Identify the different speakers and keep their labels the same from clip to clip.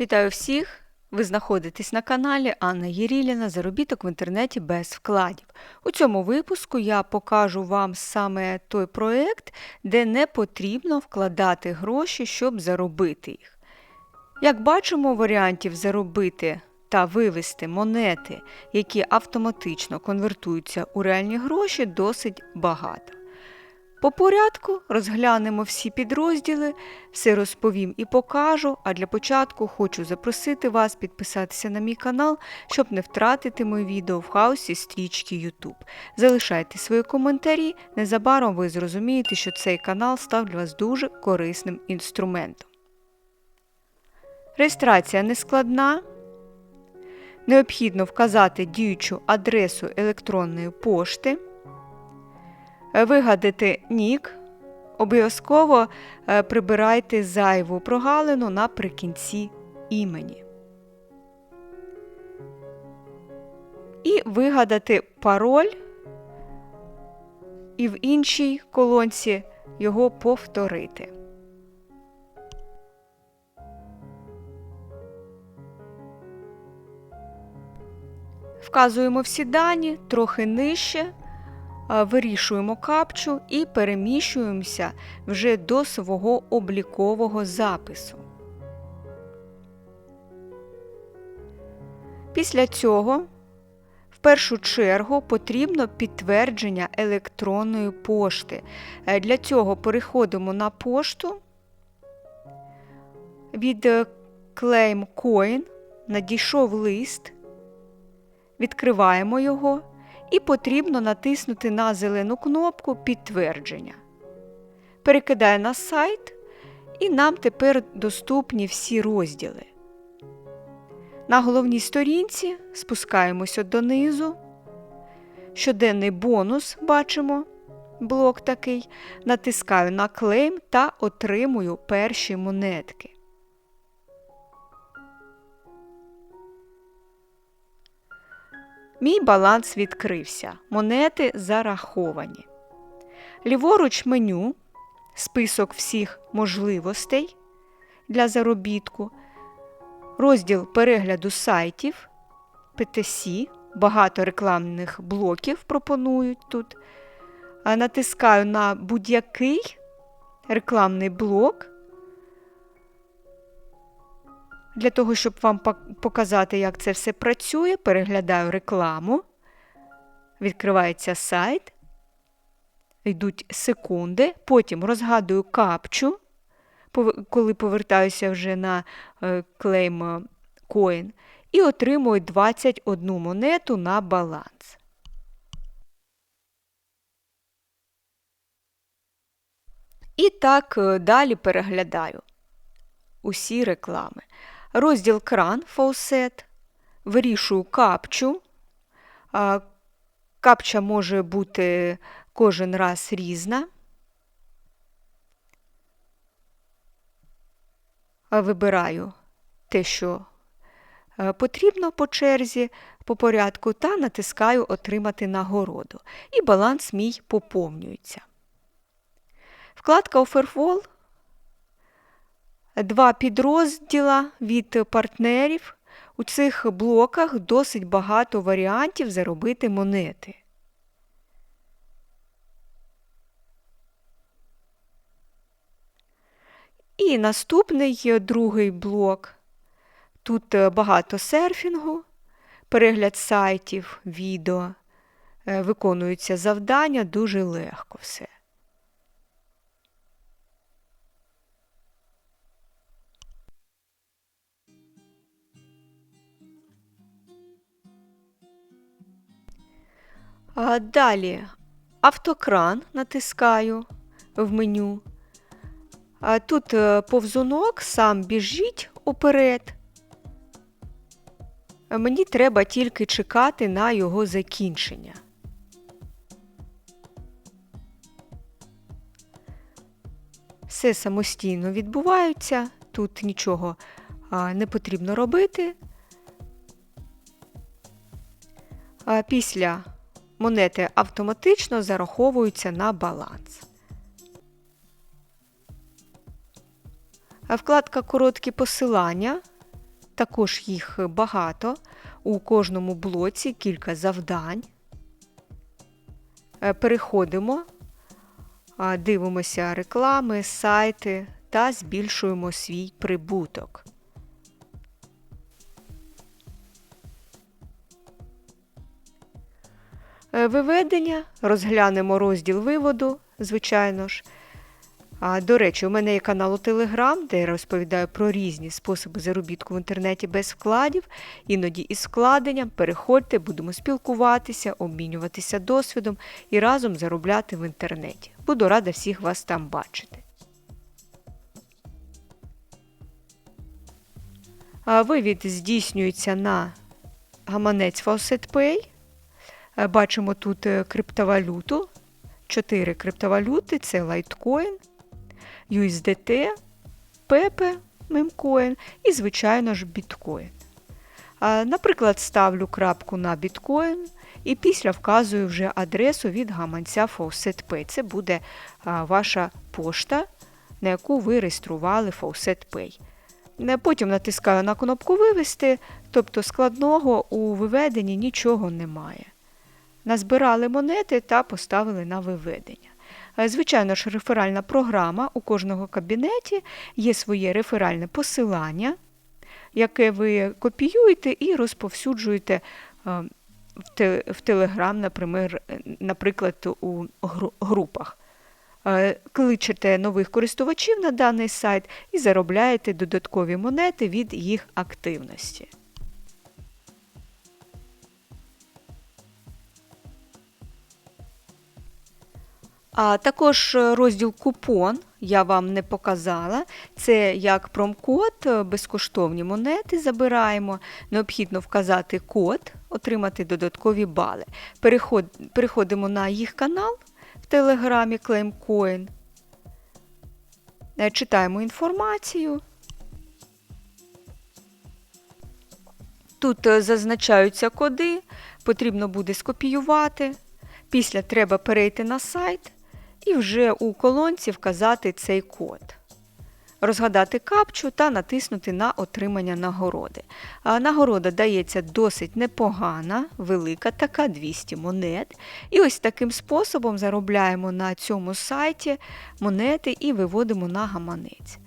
Speaker 1: Вітаю всіх! Ви знаходитесь на каналі Анна Єріліна Заробіток в інтернеті без вкладів. У цьому випуску я покажу вам саме той проєкт, де не потрібно вкладати гроші, щоб заробити їх. Як бачимо, варіантів заробити та вивести монети, які автоматично конвертуються у реальні гроші, досить багато. По порядку розглянемо всі підрозділи, все розповім і покажу. А для початку хочу запросити вас підписатися на мій канал, щоб не втратити мої відео в хаосі стрічки YouTube. Залишайте свої коментарі, незабаром ви зрозумієте, що цей канал став для вас дуже корисним інструментом. Реєстрація нескладна. Необхідно вказати діючу адресу електронної пошти вигадати нік, обов'язково е, прибирайте зайву прогалину наприкінці імені. І вигадати пароль, і в іншій колонці його повторити. Вказуємо всі дані трохи нижче вирішуємо капчу і переміщуємося вже до свого облікового запису. Після цього в першу чергу потрібно підтвердження електронної пошти. Е, для цього переходимо на пошту від е, Claim Coin надійшов лист, відкриваємо його і потрібно натиснути на зелену кнопку Підтвердження. Перекидає на сайт, і нам тепер доступні всі розділи. На головній сторінці спускаємося донизу. Щоденний бонус бачимо блок такий. Натискаю на клейм та отримую перші монетки. Мій баланс відкрився. Монети зараховані. Ліворуч меню, список всіх можливостей для заробітку, розділ перегляду сайтів, PTC, багато рекламних блоків пропонують тут. Натискаю на будь-який рекламний блок. Для того, щоб вам показати, як це все працює, переглядаю рекламу. Відкривається сайт. Йдуть секунди, потім розгадую капчу, коли повертаюся вже на е, Coin, і отримую 21 монету на баланс. І так е, далі переглядаю усі реклами розділ кран фаусет, вирішую капчу. Капча може бути кожен раз різна. Вибираю те, що потрібно по черзі, по порядку, та натискаю Отримати нагороду. І баланс мій поповнюється. Вкладка Offerwall два підрозділа від партнерів. У цих блоках досить багато варіантів заробити монети. І наступний другий блок. Тут багато серфінгу, перегляд сайтів, відео, е, виконуються завдання дуже легко все. Далі автокран натискаю в меню. Тут е, повзунок сам біжить уперед. Мені треба тільки чекати на його закінчення. Все самостійно відбувається, тут нічого не потрібно робити. Після монети автоматично зараховуються на баланс. Вкладка Короткі посилання також їх багато. У кожному блоці кілька завдань. Е, Переходимо, дивимося реклами, сайти та збільшуємо свій прибуток. Виведення, розглянемо розділ виводу, звичайно ж. А, до речі, у мене є канал у Телеграм, де я розповідаю про різні способи заробітку в інтернеті без вкладів, іноді із вкладенням. Переходьте, будемо спілкуватися, обмінюватися досвідом і разом заробляти в інтернеті. Буду рада всіх вас там бачити. Вивід здійснюється на гаманець FaucetPay. Е, Бачимо тут е, криптовалюту. Чотири криптовалюти це Litecoin, USDT, Pepe, Memcoin і, звичайно ж, Bitcoin. Наприклад, ставлю крапку на Bitcoin і після вказую вже адресу від гаманця FaucetPay. Це буде ваша пошта, на яку ви реєстрували FaucetPay. Не- Потім натискаю на кнопку Вивести, тобто складного у виведенні нічого немає. Назбирали монети та поставили на виведення. Е, Звичайно ж, реферальна програма у кожного кабінеті є своє реферальне посилання, яке ви копіюєте і розповсюджуєте е, в Телеграм, наприклад, наприклад, у групах. Е, Кличете нових користувачів на даний сайт і заробляєте додаткові монети від їх активності. А також е, розділ купон я вам не показала. Це як промкод, е, безкоштовні монети забираємо. Необхідно вказати код, отримати додаткові бали. Переход, переходимо на їх канал в Телеграмі ClaimCoin. Е, Читаємо інформацію. Тут зазначаються коди, потрібно буде скопіювати. Після треба перейти на сайт і вже у колонці вказати цей код. Розгадати капчу та натиснути на отримання нагороди. Нагорода дається досить непогана, велика, така 200 монет. І ось таким способом заробляємо на цьому сайті монети і виводимо на гаманець.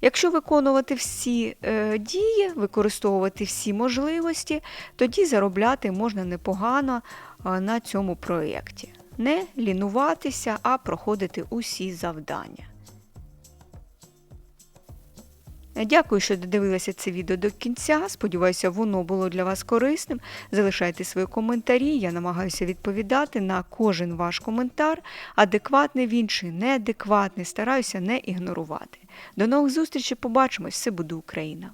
Speaker 1: Якщо виконувати всі е, дії, використовувати всі можливості, тоді заробляти можна непогано е, на цьому проєкті. Не лінуватися, а проходити усі завдання. Дякую, що додивилися це відео до кінця. Сподіваюся, воно було для вас корисним. Залишайте свої коментарі. Я намагаюся відповідати на кожен ваш коментар. Адекватний він чи неадекватний, стараюся не ігнорувати. До нових зустрічей, побачимось, все буде Україна!